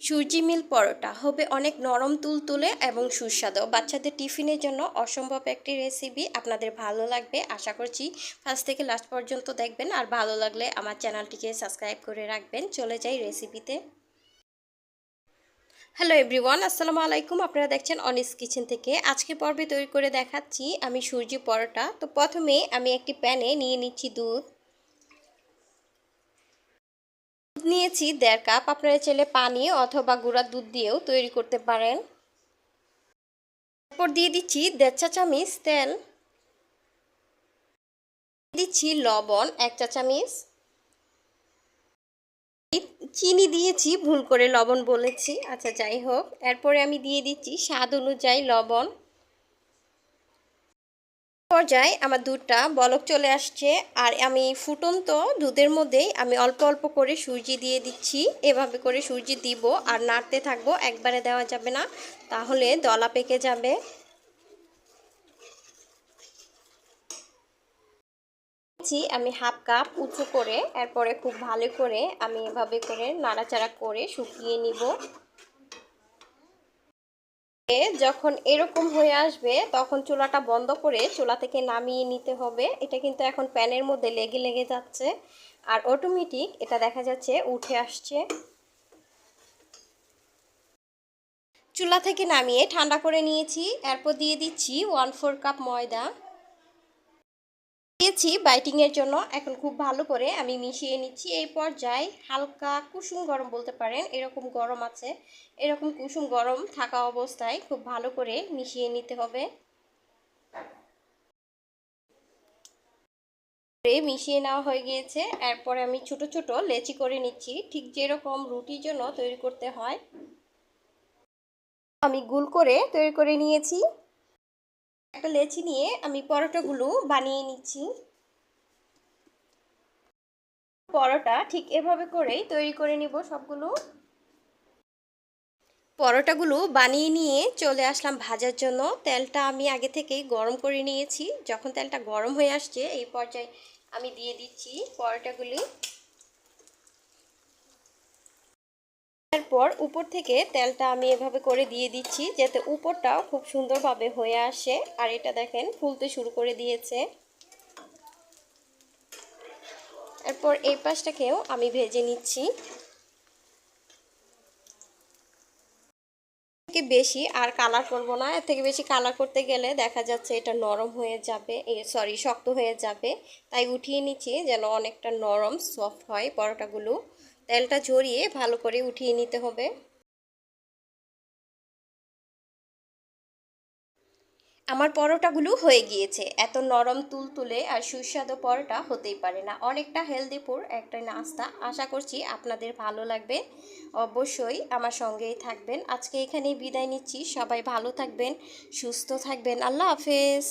সূর্যি মিল পরোটা হবে অনেক নরম তুলতুলে এবং সুস্বাদু। বাচ্চাদের টিফিনের জন্য অসম্ভব একটি রেসিপি আপনাদের ভালো লাগবে, আশা করছি ফার্স্ট থেকে লাস্ট পর্যন্ত দেখবেন। আর ভালো লাগলে আমার চ্যানেলটিকে সাবস্ক্রাইব করে রাখবেন। চলে যাই রেসিপিতে হ্যালো এভরিওয়ান আসসালামু আলাইকুম। আপনারা দেখছেন অনিস কিচেন থেকে। আজকে পর্বে তৈরি করে দেখাচ্ছি আমি সূর্যি পরোটা। তো প্রথমে আমি একটি প্যানে নিয়ে নিচ্ছি দুধ দুধ নিয়েছি দেড় কাপ। আপনারা চাইলে পানি অথবা গুঁড়ার দুধ দিয়েও তৈরি করতে পারেন। তারপর দিয়ে দিচ্ছি দেড় চা চামিচ তেল। দিচ্ছি লবণ এক চা চামিচ। চিনি দিয়েছি, ভুল করে লবণ বলেছি। আচ্ছা যাই হোক। এরপরে আমি দিয়ে দিচ্ছি স্বাদ অনুযায়ী লবণ। পর্যায়ে আমার দুধটা বলক চলে আসছে আর আমি ফুটন্ত দুধের মধ্যেই আমি অল্প অল্প করে সূর্যি দিয়ে দিচ্ছি। এভাবে করে সূর্যি দিব আর নাড়তে থাকব, একবারে দেওয়া যাবে না, তাহলে দলা পেকে যাবে। আমি হাফ কাপ উঁচু করে, এরপরে খুব ভালো করে আমি এভাবে করে নাড়াচাড়া করে শুকিয়ে নিব। যখন এরকম হয়ে আসবে, তখন চুলাটা বন্ধ করে চুলা থেকে নামিয়ে নিতে হবে। এটা কিন্তু এখন প্যানের মধ্যে লেগে লেগে যাচ্ছে আর অটোমেটিক এটা দেখা যাচ্ছে উঠে আসছে। চুলা থেকে নামিয়ে ঠান্ডা করে নিয়েছি। এরপর দিয়ে দিচ্ছি ওয়ান ফোর কাপ ময়দা। দিয়েছি বাইটিংয়ের জন্য। এখন খুব ভালো করে আমি মিশিয়ে নিচ্ছি। এই পর্যায়ে হালকা কুসুম গরম বলতে পারেন, এরকম গরম আছে, এরকম কুসুম গরম থাকা অবস্থায় খুব ভালো করে মিশিয়ে নিতে হবে। মিশিয়ে নেওয়া হয়ে গিয়েছে। এরপরে আমি ছোট ছোট লেচি করে নিচ্ছি। ঠিক যেরকম রুটির জন্য তৈরি করতে হয়। আমি গুল করে তৈরি করে নিয়েছি। একটা লেচি নিয়ে আমি পরোটাগুলো বানিয়ে নিচ্ছি। পরোটা ঠিক এভাবে করেই তৈরি করে নিব সবগুলো। পরোটাগুলো বানিয়ে নিয়ে চলে আসলাম ভাজার জন্য। তেলটা আমি আগে থেকেই গরম করে নিয়েছি। যখন তেলটা গরম হয়ে আসছে, এই পর্যায়ে আমি দিয়ে দিচ্ছি পরোটাগুলি। এরপর উপর থেকে তেলটা আমি এভাবে করে দিয়ে দিচ্ছি যাতে উপরটাও খুব সুন্দরভাবে হয়ে আসে। আর এটা দেখেন, ফুলতে শুরু করে দিয়েছে। এরপর এই পাশটাকেও আমি ভেজে নিচ্ছি। থেকে বেশি আর কালার করব না। এর থেকে বেশি কালার করতে গেলে দেখা যাচ্ছে এটা নরম হয়ে যাবে সরি শক্ত হয়ে যাবে। তাই উঠিয়ে নিচ্ছি যেন অনেকটা নরম সফট হয় পরোটাগুলো। তেলটা ঝরিয়ে ভালো করে উঠিয়ে নিতে হবে। আমার পরোটাগুলো হয়ে গিয়েছে। এত নরম তুলতুলে আর সুস্বাদু পরোটা হতেই পারে না। অনেকটা হেলদিপুর একটা নাস্তা। আশা করছি আপনাদের ভালো লাগবে। অবশ্যই আমার সঙ্গেই থাকবেন। আজকে এখানেই বিদায় নিচ্ছি। সবাই ভালো থাকবেন, সুস্থ থাকবেন। আল্লাহ হাফেজ।